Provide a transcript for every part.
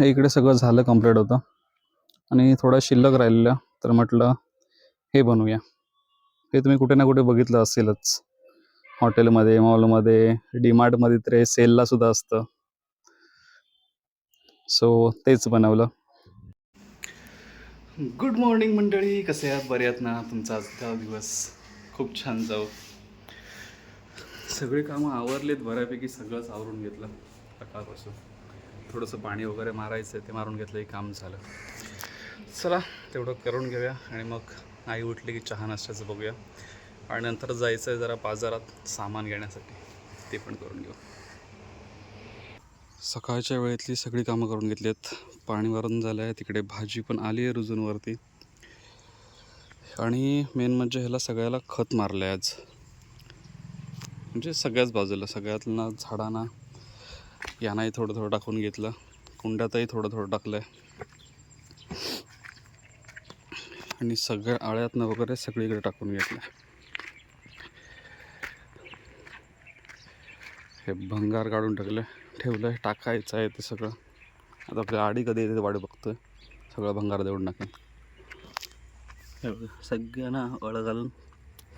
हे इकडे सगळं झालं कंप्लीट होतं. आणि थोडा शिल्लक राहिलेला तर म्हटलं हे बनवूया. हे तुम्ही कुठे ना कुठे बघितलं असेलच. हॉटेलमध्ये मॉलमध्ये डीमार्टमध्ये तर सेलला सुद्धा असतं. सो तेच बनवलं. गुड मॉर्निंग मंडळी कसे आहात? बरे आहात ना? तुमचा आजचा दिवस खूप छान जाऊ. सगळी कामं आवरलीत बऱ्यापैकी सगळंच आवरून घेतलं. सकाळपासून. थोडंसं पाणी वगैरे मारायचं ते मारून घेतलं की काम झालं. चला तेवढं करून घेऊया आणि मग आई उठली की चहा नाश्त्याचं बघूया. आणि नंतर जायचं आहे जरा बाजारात सामान घेण्यासाठी ते पण करून घेऊ. सकाळच्या वेळेतली सगळी कामं करून घेतली आहेत पाणी वरण झालं आहे तिकडे भाजी पण आली आहे रुजूनवरती. आणि मेन म्हणजे ह्याला सगळ्याला खत मारलं आहे आज. म्हणजे सगळ्याच बाजूला सगळ्यातला झाडांना यांनाही थोडं थोडं टाकून घेतलं. कुंड्यातही थोडं थोडं टाकलं आहे आणि सगळ्या आळ्यातनं वगैरे सगळीकडे टाकून घेतलं हे भंगार काढून टाकलं ठेवलं आहे टाकायचं आहे ते सगळं. आता आपल्या आडी कधी येते वाट बघतोय. सगळं भंगार देऊन टाकेन. सगळ्यांना अळं घालून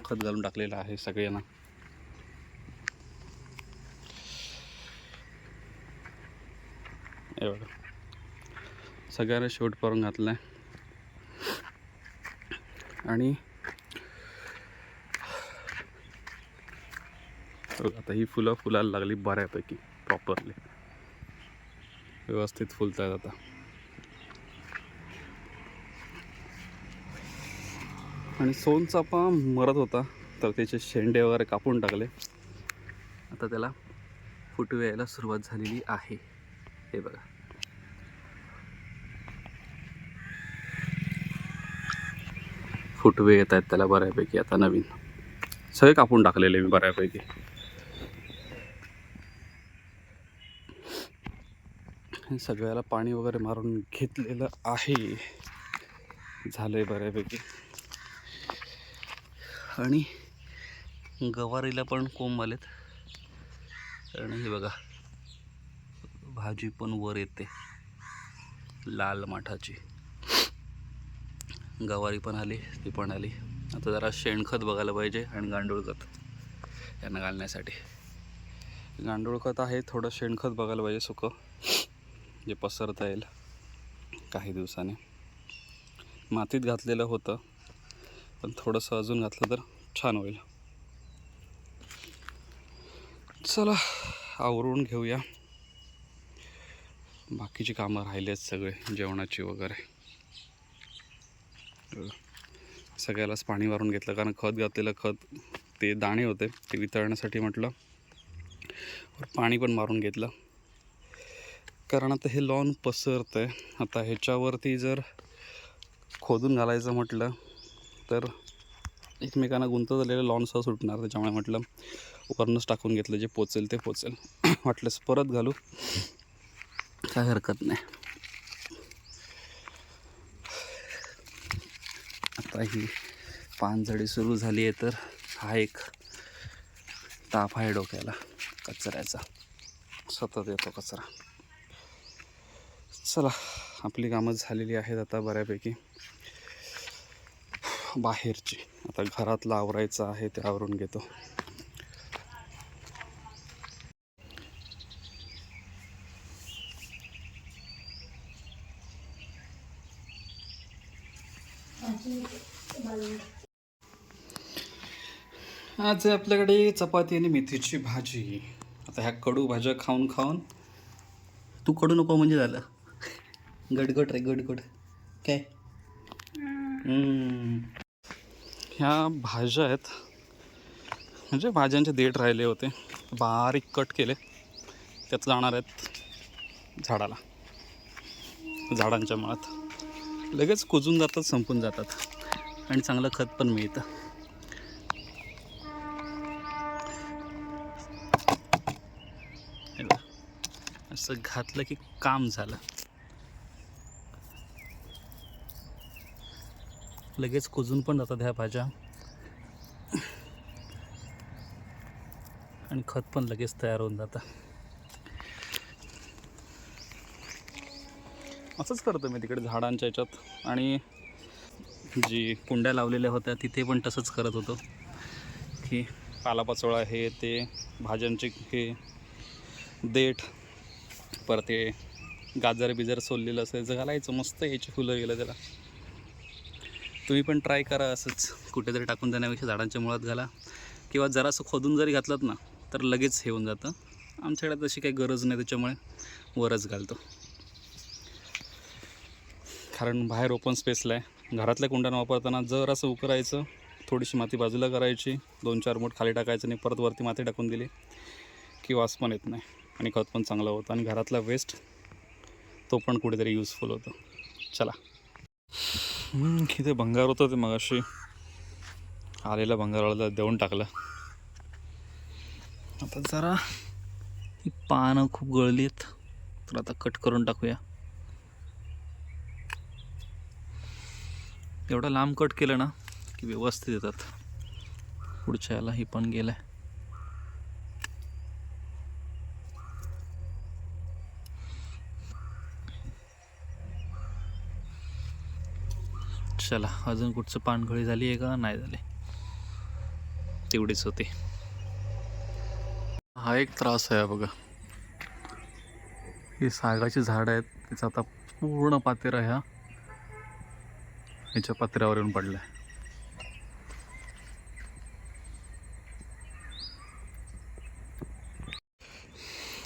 खत घालून टाकलेलं आहे सगळ्यांना. हे बघा सगळ्यांना शेवट करून घातलं आहे आणि बघा, आता ही फुलं फुलायला लागली बऱ्यापैकी प्रॉपरली व्यवस्थित फुलत आहेत आता. आणि सोनचापा मरत होता तर त्याचे शेंडे वगैरे कापून टाकले. आता त्याला फुटवे यायला सुरुवात झालेली आहे. हे बघा. फुटवे येत आहेत त्याला बऱ्यापैकी आता नवीन. सगळे कापून टाकलेले मी बऱ्यापैकी. सगळ्याला पाणी वगैरे मारून घेतलेलं आहे. झालंय बऱ्यापैकी. आणि गवारीला पण कोंब आलेत. आणि हे बघा भाजी पण वर येते. लाल माठाची. गवारी पण आली ती पण आली. आता जरा शेणखत बघायला पाहिजे आणि गांडूळ खत यांना घालण्यासाठी. गांडूळ खत आहे थोडं शेणखत बघायला पाहिजे सुकं. जे पसरता येईल काही दिवसाने. मातीत घातलेलं होतं पण थोडंसं अजून घातलं तर छान होईल. चला आवरून घेऊया. बाकीची कामं राहिली आहेत सगळे जेवणाची वगैरे. सगळ्यालाच पाणी मारून घेतलं. कारण खत घातलेलं खत ते दाणे होते. ते वितळण्यासाठी म्हटलं. पाणी पण मारून घेतलं. कारण आता हे लॉन पसरतं आहे आता ह्याच्यावरती जर खोदून घालायचं म्हटलं तर एकमेकांना गुंत झालेलं लॉनसह सुटणार. त्याच्यामुळे म्हटलं वरूनच टाकून घेतलं. जे पोचेल ते पोचेल. वाटलंच परत घालू. काय हरकत नाही. आता ही पानझडी सुरू झाली आहे तर हा एक ताप आहे डोक्याला कचऱ्याचा. सतत येतो कचरा. चला आपली कामं झालेली आहेत आता बऱ्यापैकी. बाहेरची. आता घरातलं आवरायचं आहे ते आवरून घेतो. आज आपल्याकडे चपाती आणि मेथीची भाजी. आता ह्या कडू भाज्या खाऊन खाऊन तू कडू नको म्हणजे झालं. गडगड रे गडगड. काय? ह्या भाज्या आहेत. म्हणजे भाज्यांचे देठ राहिले होते. बारीक कट केले. त्यात जाणार आहेत झाडाला. झाडांच्या मुळात. लगेच कुजून जातात संपून जातात. आणि चांगलं खत पण मिळतं. असं घातलं की काम झालं. लगेच कुजून पण जातात ह्या भाज्या. आणि खत पण लगेच तयार होऊन जातं. असंच करतो मी तिकडे झाडांच्या याच्यात. आणि जी कुंड्या लावलेल्या होत्या तिथे पण तसंच करत होतो. की पालापाचोळा हे ते भाज्यांचे हे देठ परत ते गाजर बिजर सोललेलं असायचं घालायचं मस्त याची फुलं गेलं त्याला. तुम्ही पण ट्राय करा असंच. कुठेतरी टाकून देण्यापेक्षा झाडांच्या मुळात घाला. किंवा जरासं खोदून जरी घातलं ना तर लगेच हे होऊन जातं. आमच्याकडे तशी काही गरज नाही त्याच्यामुळे वरच घालतो. कारण बाहेर ओपन स्पेसला आहे. घरातल्या कुंड्यानं वापरताना जर असं उकरायचं थोडीशी माती बाजूला करायची दोन चार मूठ खाली टाकायचं आणि परत वरती माती टाकून दिली की वास पण येत नाही. आणि खत पण चांगलं होतं आणि घरातला वेस्ट तो पण कुठेतरी यूजफुल होतो. चला. इथे भंगार होतं ते मगाशी. आलेला भंगारवाला देऊन टाकलं. आता जरा ही पानं खूप गळली आहेत तर आता कट करून टाकूया. एवढा लांब कट केलं ना की व्यवस्थित येतात. पुढच्या याला ही पण गेलं आहे चला अजून कुठचं पानगळी झाली आहे का? नाही झाली. तेवढीच होती. हा एक त्रास आहे बघा. ही सागाची झाडं आहेत. त्याचा आता पूर्ण पातेरा ह्या ह्याच्या पात्र्यावर येऊन पडलाय.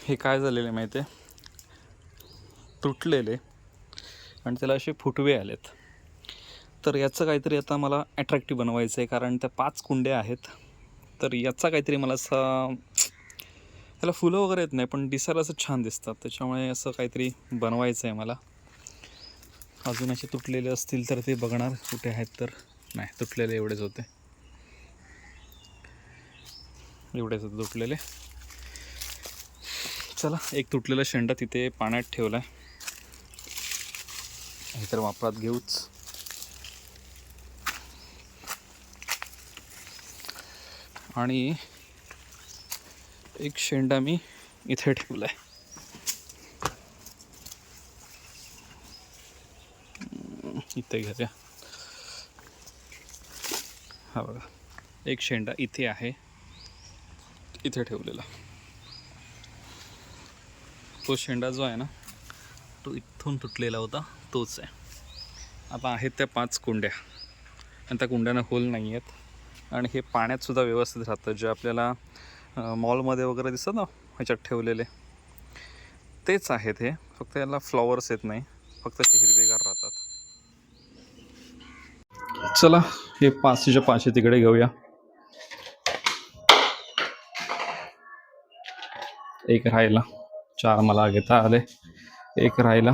हे काय झालेलं आहे माहिती आहे? तुटलेले. आणि त्याला असे फुटवे आलेत. तर याचं काहीतरी आता मला अट्रॅक्टिव्ह बनवायचं आहे कारण त्या पाच कुंड्या आहेत. तर याचा काहीतरी मला असं त्याला फुलं वगैरे येत नाही पण दिसायला असं छान दिसतात. त्याच्यामुळे असं काहीतरी बनवायचं आहे मला. अजून असे तुटलेले असतील तर ते बघणार कुठे आहेत तर. नाही तुटलेले एवढेच होते. एवढेच होते तुटलेले. चला एक तुटलेला शेंडा तिथे पाण्यात ठेवला आहे हे तर वापरात घेऊच. आणि एक शेंडा मी इथे ठेवला आहे इथे घ्या हा बघा एक शेंडा इथे आहे. इथे ठेवलेला. तो शेंडा जो आहे ना तो इथून तुटलेला होता तोच आहे. आता आहेत त्या पाच कुंड्या. आणि त्या कुंड्यांना होल नाही आहेत. आणि हे पाण्यात सुद्धा व्यवस्थित राहतं जे आपल्याला मॉलमध्ये वगैरे दिसतं ना ह्याच्यात ठेवलेले. तेच आहेत हे. फक्त याला फ्लॉवर्स येत नाही. फक्त ते हिरवेगार राहतात. चला हे पाचशेच्या पाचशे तिकडे घेऊया. एक राहिला. चार मला घेता आले. एक राहिला.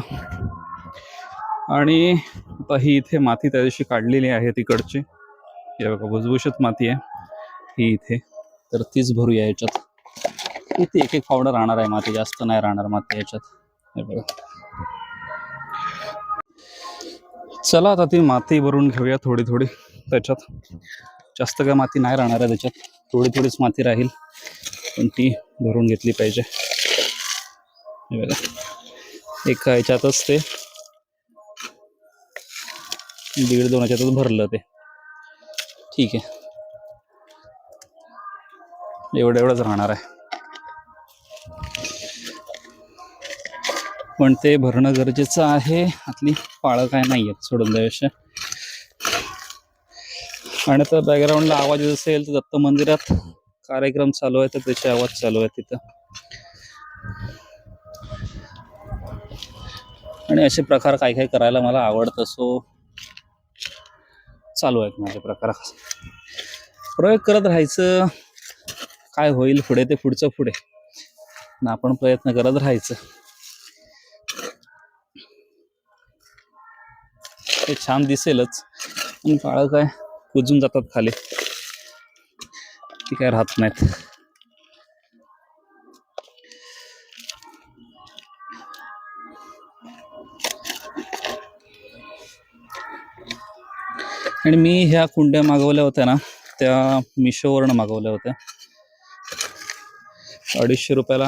आणि आता ही इथे माती त्या दिवशी काढलेली आहे तिकडची. हे बघा भुसभुशीत माती आहे. ही इथे. तर तीच भरूया याच्यात. इथे एक एक पावडर राहणार आहे माती जास्त नाही राहणार माती याच्यात. हे बघा. चला आता ती माती भरून घेऊया थोडी थोडी त्याच्यात जास्त काय माती नाही राहणार आहे त्याच्यात. थोडी थोडीच माती राहील. पण ती भरून घेतली पाहिजे. हे बघा. एका ह्याच्यातच ते. दीड दोन ह्याच्यातच भरलं ते. ठीक आहे. एवढं एवढंच राहणार आहे. पण ते भरणं गरजेचं आहे. आतली पाळं काय नाही आहेत सोडून द्याविषय आणि तर बॅकग्राऊंडला आवाज येत असेल तर दत्त मंदिरात कार्यक्रम चालू आहे तर त्याचे आवाज चालू आहे तिथं. आणि असे प्रकार काय काय करायला मला आवडतं सो चालू आहेत माझे प्रकार. प्रयोग करत राहायचं काय होईल पुढे ते पुढचं पुढे. ना आपण प्रयत्न करत राहायचं. ते छान दिसेलच. पण काळं काय कुजून जातात खाली. ती काय राहत नाहीत. आणि मी ह्या कुंड्या मागवल्या होत्या ना त्या मिशोवरनं मागवल्या होत्या. अडीचशे रुपयाला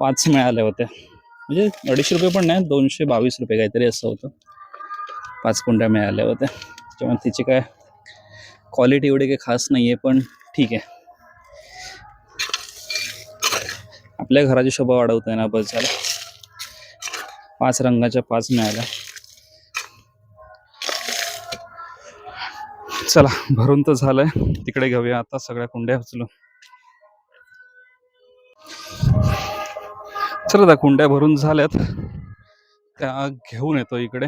पाच मिळाल्या होत्या. म्हणजे अडीचशे रुपये पण नाही दोनशे बावीस रुपये काहीतरी असं होतं. पाच कुंड्या मिळाल्या होत्या. त्यामुळे तिची काय क्वालिटी एवढी काही खास नाही आहे पण ठीक आहे. आपल्या घराची शोभा वाढवत आहे ना बस झालं. पाच रंगाच्या पाच मिळाल्या. चला भरून तर झालंय. तिकडे घेऊया आता सगळ्या कुंड्या उचलू चला त्या कुंड्या भरून झाल्यात. त्या घेऊन येतो इकडे.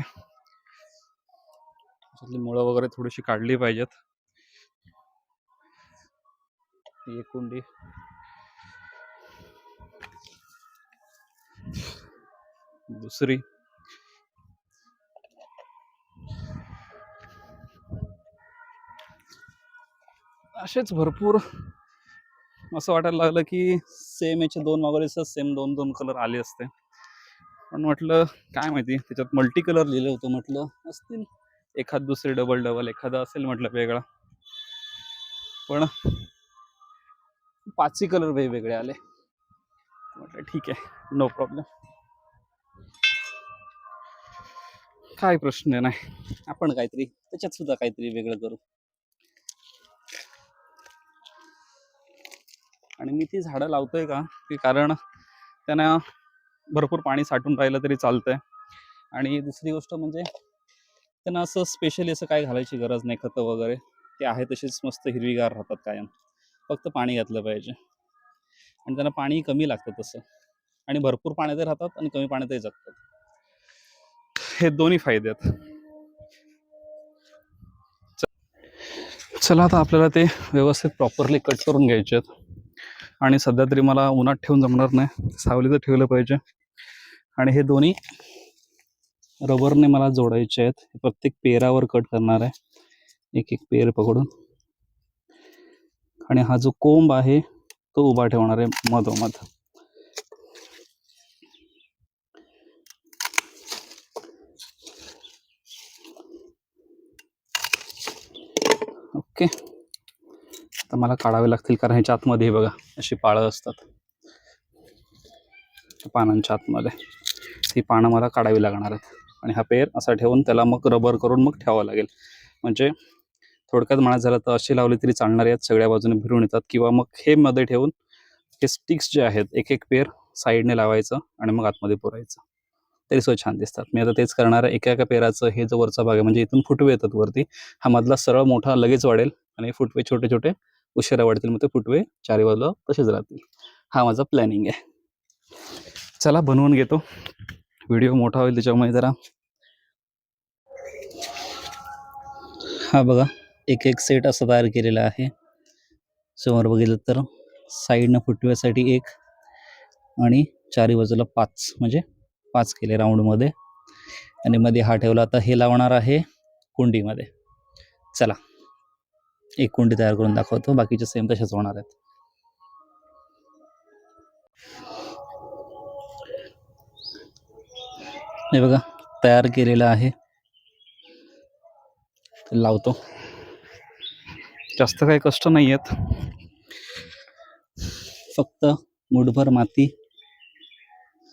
मुळं वगैरे थोडीशी काढली पाहिजेत. एक कुंडी. दुसरी. असेच भरपूर असं वाटायला लागलं की सेम याचे दोन मागवले सेम दोन दोन कलर आले असते. पण म्हटलं काय माहिती त्याच्यात मल्टी कलर लिहिलं होतं म्हटलं असतील. एखाद दुसरे डबल डबल एखादा असेल म्हटलं वेगळा. पण पाचही कलर वेगवेगळे आले. म्हटलं ठीक आहे नो प्रॉब्लेम काय प्रश्न नाही. आपण काहीतरी त्याच्यात सुद्धा काहीतरी वेगळं करू. आणि मी ती झाडं लावतोय का? की कारण त्यांना भरपूर पाणी साठून राहिलं तरी चालतंय. आणि दुसरी गोष्ट म्हणजे त्यांना असं स्पेशली असं काय घालायची गरज नाही खतं वगैरे. ते आहे तशीच मस्त हिरवीगार राहतात कायम. फक्त पाणी घातलं पाहिजे. आणि त्यांना पाणी कमी लागतं तसं. आणि भरपूर पाण्यातही राहतात आणि कमी पाण्यातही जगतात. हे दोन्ही फायदे आहेत. चला आता आपल्याला ते व्यवस्थित प्रॉपरली कट करून घ्यायचे आहेत. आणि सध्या तरी मला उन्हात ठेवून जमणार नाही. सावलीत ठेवलं पाहिजे. आणि हे दोन्ही रबरने मला जोडायचे आहेत. प्रत्येक पेरावर कट करणार आहे. एक एक पेर पकडून. आणि हा जो कोंब आहे तो उभा ठेवणार आहे मधोमध. ओके. तर मला काढावे लागतील कारण ह्याच्या आतमध्ये बघा अशी पाळं असतात. पानांच्या आतमध्ये. ही पानं मला काढावी लागणार आहेत. आणि हा पेर असा ठेवून त्याला मग रबर करून मग ठेवावं लागेल. म्हणजे थोडक्यात म्हणायचं झालं तर अशी लावली तरी चालणार आहेत सगळ्या बाजूने फिरून येतात किंवा मग हे मध्ये ठेवून हे स्टिक्स जे आहेत एक एक पेर साईडने लावायचं आणि मग आतमध्ये पुरायचं. तरी सुद्धा छान दिसतात. मी आता तेच करणार आहे. एका एका पेराचं हे जो वरचा भाग आहे म्हणजे इथून फुटवे येतात वरती. हा मधला सरळ मोठा लगेच वाढेल आणि फुटवे छोटे छोटे उशिरा वाढतील मग ते फुटवे चारी बाजूला तसेच राहतील. हा माझा प्लॅनिंग आहे. चला बनवून घेतो. व्हिडिओ मोठा होईल त्याच्यामुळे जरा. हा बघा एक एक सेट असा तयार केलेला आहे. समोर बघितलं तर साईडनं फुटव्यासाठी एक आणि चारी बाजूला पाच म्हणजे पाच केले राऊंडमध्ये आणि मध्ये हा ठेवला. आता हे लावणार आहे कुंडीमध्ये. चला. एक कुंडी तयार करून दाखवतो. बाकीचे सेम तसेच होणार आहेत. हे बघा तयार केलेलं आहे. लावतो. जास्त काही कष्ट नाही आहेत. फक्त मुठभर माती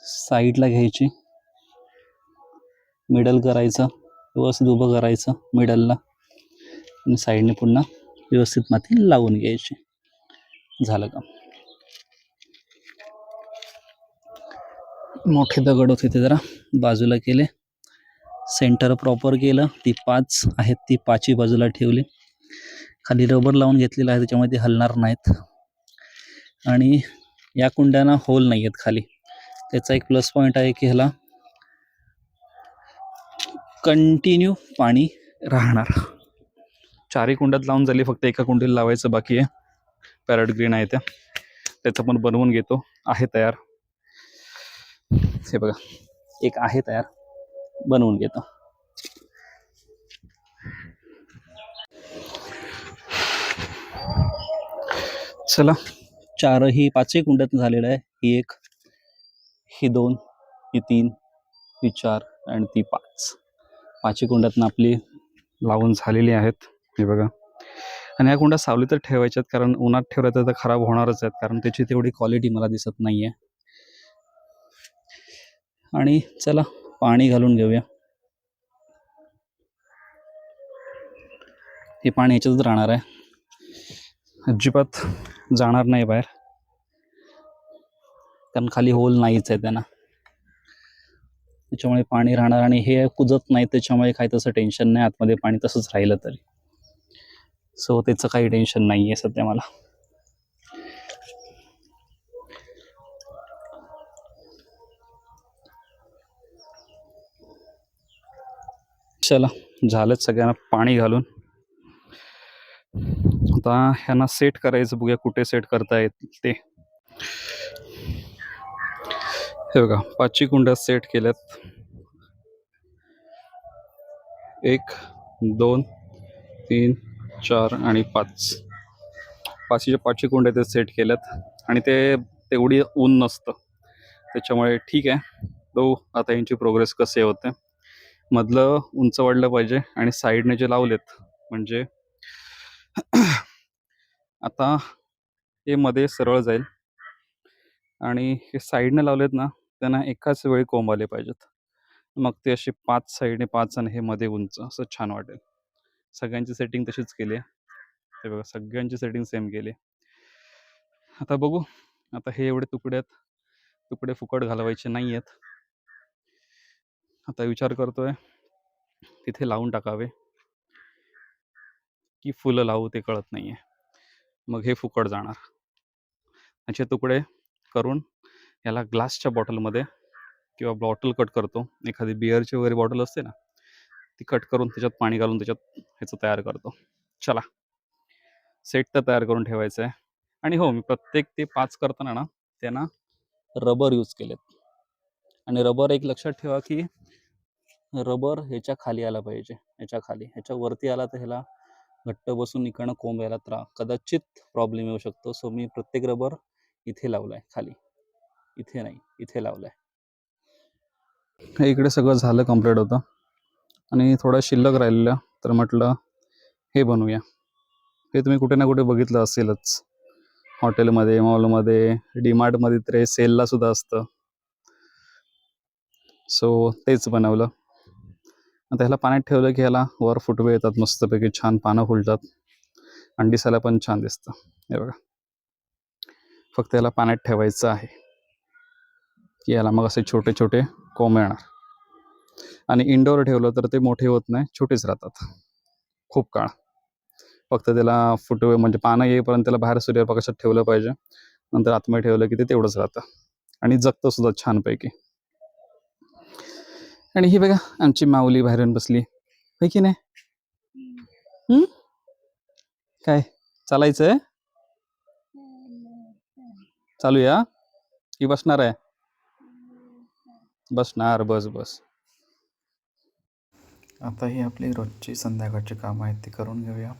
साईडला घ्यायची. मिडल करायचं व्यवस्थित उभं करायचं मिडलला आणि साईडने पुन्हा व्यवस्थित माती लावून घ्यायची. झालं का मोठे दगड होते ते जरा बाजूला केले. सेंटर प्रॉपर केलं. ती पाच आहेत ती पाचही बाजूला ठेवली. खाली रबर लावून घेतलेलं आहे त्याच्यामुळे ते हलणार नाहीत. आणि या कुंड्यांना होल नाही आहेत खाली. त्याचा एक प्लस पॉईंट आहे की ह्याला कंटिन्यू पाणी राहणार. चारही कुंड्यात लावून झाली फक्त एका कुंडीला लावायचं बाकी आहे. पॅरट ग्रीन आहे त्या त्याचं पण बनवून घेतो. आहे तयार. हे बघा. एक आहे तयार. बनवून घेतो. चला. चारही पाचही कुंड्यात झालेलं आहे. ही एक ही दोन ही तीन ही चार आणि ती पाच. पाचही कुंड्यातनं आपली लावून झालेली आहेत. हे बघा. आणि ह्या कुंड्या सावली तर ठेवायच्यात कारण उन्हात ठेवल्या तर खराब होणारच आहेत कारण त्याची तेवढी क्वालिटी मला दिसत नाही आहे आणि चला पाणी घालून घेऊया. हे पाणी ह्याच्यातच राहणार आहे. अजिबात जाणार नाही बाहेर. कारण खाली होल नाहीच आहे त्यांना. त्याच्यामुळे पाणी राहणार आणि हे कुजत नाही त्याच्यामुळे काही तसं टेन्शन नाही आतमध्ये पाणी तसंच राहिलं तरी. सो त्याचं काही टेन्शन नाही आहे सध्या मला. चला झालंच सगळ्यांना पाणी घालून. आता ह्यांना सेट करायचं बघूया कुठे सेट करता येत ते. हे बघा पाचवी कुंड्या सेट केल्यात. एक दोन तीन चार आणि पाच. पाचशे पाचशे कोंडे ते सेट केल्यात. आणि ते तेवढी ऊन नसतं. त्याच्यामुळे ठीक आहे. तो आता यांची प्रोग्रेस कसे होते. मधलं उंच वाढलं पाहिजे आणि साईडने जे लावलेत म्हणजे आता हे मध्ये सरळ जाईल. आणि हे साईडने लावलेत ना त्यांना एकाच वेळी कोंब आले पाहिजेत. मग ते असे पाच साईडने पाच आणि हे मध्ये उंच असं छान वाटेल. सगळ्यांची सेटिंग तशीच केली आहे. ते बघा सगळ्यांची सेटिंग सेम केली आता बघू आता हे एवढे तुकडे आहेत. तुकडे फुकट घालवायचे नाही आहेत. आता विचार करतोय तिथे लावून टाकावे. की फुलं लावू ते कळत नाहीये. मग हे फुकट जाणार. असे तुकडे करून याला ग्लासच्या बॉटलमध्ये किंवा बॉटल कट करतो. एखादी बिअरची वगैरे बॉटल असते ना ती कट करून त्याच्यात पाणी घालून त्याच्यात ह्याचं तयार करतो. चला. सेट तर तयार करून ठेवायचं आहे आणि हो मी प्रत्येक ते पाच करताना ना त्यांना रबर यूज केलेत. आणि रबर एक लक्षात ठेवा की रबर ह्याच्या खाली आला पाहिजे. ह्याच्या खाली. ह्याच्या वरती आला तर ह्याला घट्ट बसून इकडनं कोंब यायला त्रा कदाचित प्रॉब्लेम येऊ शकतो. सो मी प्रत्येक रबर इथे लावलाय खाली. इथे नाही इथे लावलाय. इकडे सगळं झालं कंप्लीट होतं. आणि थोडं शिल्लक राहिलेला तर म्हटलं हे बनवूया. हे तुम्ही कुठे ना कुठे बघितलं असेलच. हॉटेलमध्ये मॉलमध्ये डीमार्टमध्ये तर हे सेलला सुद्धा असतं. सो तेच बनवलं. आता ह्याला पाण्यात ठेवलं की ह्याला वर फुटवे येतात मस्तपैकी छान पानं फुलतात. आणि दिसायला पण छान दिसतं. हे बघा. फक्त याला पाण्यात ठेवायचं आहे. की याला मग असे छोटे छोटे कोंब येणार. आणि इनडोअर ठेवलं तर ते मोठे होत नाही छोटेच राहतात. खूप काळ. फक्त त्याला फुटवे म्हणजे पानं येईपर्यंत त्याला बाहेर सूर्यप्रकाशात ठेवलं पाहिजे. नंतर आतमध्ये ठेवलं की ते तेवढंच राहतं. आणि जगतं सुद्धा छानपैकी. आणि ही बघा आमची माऊली बाहेर येऊन बसली की नाही? हम्म? काय? चालायचंय चालूया? की बसणार आहे? बसणार बस बस. आता ही आपली रोजची संध्याकाळची कामं आहेत ती करून घेऊया.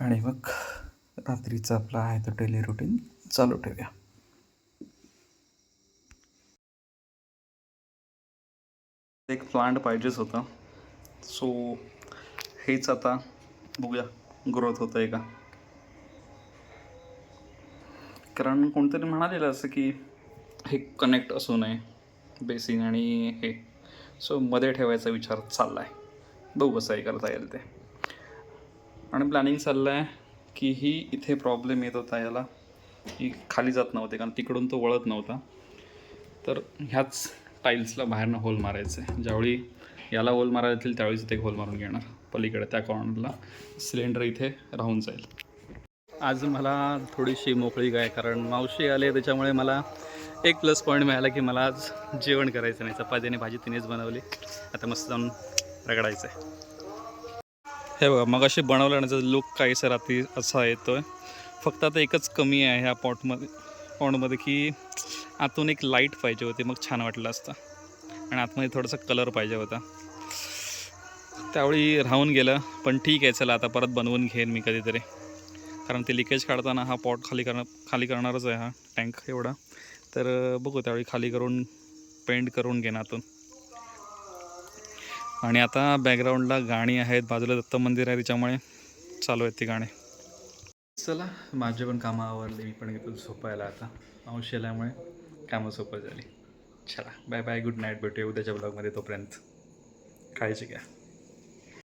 आणि मग रात्रीचा आपला आहे तर डेली रुटीन चालू ठेवूया. एक प्लांट पाहिजेच होता. सो हेच आता बघूया ग्रोथ होत आहे का? कारण कोणतरी म्हणालेलं असं की हे कनेक्ट असू नये. बेसिन आणि हे. सो मध्ये ठेवायचा विचार चालला आहे बघू कसं आहे करता येईल ते. आणि प्लॅनिंग चाललं आहे की ही इथे प्रॉब्लेम येत होता याला. की खाली जात नव्हते कारण तिकडून तो वळत नव्हता. तर ह्याच टाईल्सला बाहेरनं होल मारायचं. आहे ज्यावेळी याला होल मारायला येतील त्यावेळीच ते होल मारून घेणार. पलीकडे त्या कॉर्नरला सिलेंडर इथे राहून जाईल. आज मला थोडीशी मोकळी गाय कारण मावशी आले त्याच्यामुळे मला एक प्लस पॉईंट मिळाला की मला आज जेवण करायचं नाही. चपाती आणि भाजी तिनेच बनवली. आता मस्त जाऊन रगडायचं आहे हे बघा मग अशी बनवल्यानंतर लुक काहीसा रात्री असा येतोय. फक्त आता एकच कमी आहे ह्या पॉटमध्ये पॉटमध्ये की आतून एक लाइट पाहिजे होती. मग छान वाटलं असतं. आणि आतमध्ये थोडासा कलर पाहिजे होता. त्यावेळी राहून गेलं पण ठीक आहे चला आता परत बनवून घेईन मी कधीतरी. कारण ते लिकेज काढताना हा पॉट खाली करणार खाली करणारच आहे हा टँक एवढा. तर बघू त्यावेळी खाली करून पेंट करून घेईन आतून आणि आता बॅकग्राऊंडला गाणी आहेत बाजूला दत्त मंदिर आहे त्याच्यामुळे चालू आहेत ती गाणी. चला माझे पण कामं आवरली मी पण घेतो झोपायला आता. अंश आल्यामुळे कामं सोपं झाली. चला बाय बाय गुड नाईट भेटूया उद्याच्या ब्लॉगमध्ये तोपर्यंत. काळजी घ्या.